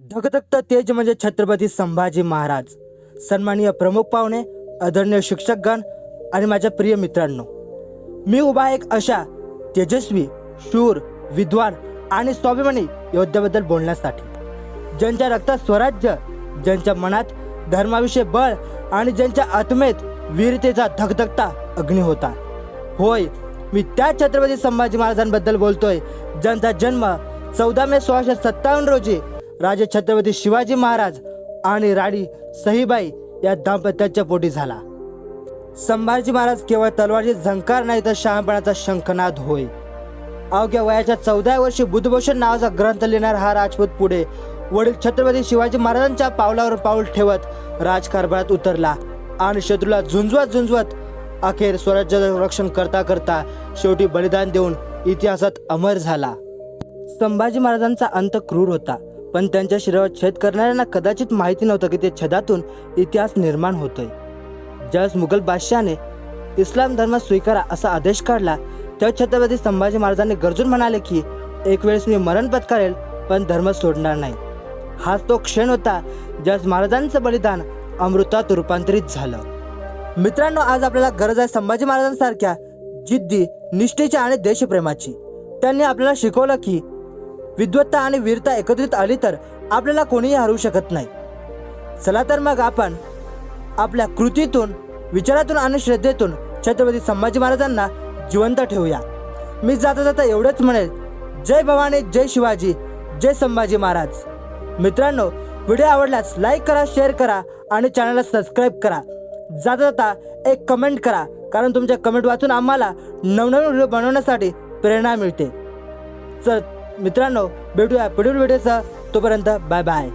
धगधगत तेज म्हणजे छत्रपती संभाजी महाराज. सन्माननीय प्रमुख पाहुणे आदरणीय शिक्षकगण आणि माझ्या प्रिय मित्रांनो मी उभा एक अशा तेजस्वी शूर विद्वान आणि स्वाभिमानी योद्ध्याबद्दल बोलण्यासाठी ज्यांच्या रक्तात स्वराज्य ज्यांच्या मनात धर्माविषयी बळ आणि ज्यांच्या आत्मेत वीरतेचा धगधगता अग्नी होता. होय मी त्या छत्रपती संभाजी महाराजांबद्दल बोलतोय ज्यांचा जन्म चौदा मे सोळाशे सत्तावन्न रोजी राजे छत्रपती शिवाजी महाराज आणि राणी सहीबाई या दाम्पत्याच्या पोटी झाला. संभाजी महाराज केवळ तलवारची झंकार नाही तर शहाणपणाचा शंखनाद होय. अवघ्या वयाच्या चौदा वर्षी बुद्धभूषण नावाचा ग्रंथ लिहिणारा हा राजपूत पुढे वडील छत्रपती शिवाजी महाराजांच्या पावलावर पाऊल ठेवत राजकारभारात उतरला आणि शत्रूला झुंजवत झुंजवत अखेर स्वराज्याचं रक्षण करता करता शेवटी बलिदान देऊन इतिहासात अमर झाला. संभाजी महाराजांचा अंत क्रूर होता. पण त्यांच्या शरीरावर छेद करणाऱ्यांना कदाचित माहिती नव्हतं की ते छेदातून इतिहास निर्माण होतोय. ज्यावेळेस मुघल बादशहाने इस्लाम धर्म स्वीकारा असा आदेश काढला तेव्हा छत्रपती संभाजी महाराजांनी गरजून म्हणाले की एक वेळेस मी मरण पत्कारेल पण धर्म सोडणार नाही. हाच तो क्षण होता ज्यास महाराजांचं बलिदान अमृतात रूपांतरित झालं. मित्रांनो आज आपल्याला गरज आहे संभाजी महाराजांसारख्या जिद्दी निष्ठेची आणि देशप्रेमाची. त्यांनी आपल्याला शिकवलं की विद्वत्ता आणि वीरता एकत्रित आली तर आपल्याला कोणीही हरवू शकत नाही. चला तर मग आपण आपल्या कृतीतून विचारातून आणि श्रद्धेतून छत्रपती संभाजी महाराजांना जिवंत ठेवूया. मी जाता जाता एवढंच म्हणेल जय भवानी जय शिवाजी जय संभाजी महाराज. मित्रांनो व्हिडिओ आवडल्यास लाईक करा शेअर करा आणि चॅनलला सबस्क्राईब करा. जाता जाता एक कमेंट करा कारण तुमच्या कमेंट वाचून आम्हाला नवनवीन व्हिडिओ बनवण्यासाठी प्रेरणा मिळते. चल मित्रांनो भेटूया पुढील व्हिडिओचा तोपर्यंत बाय बाय.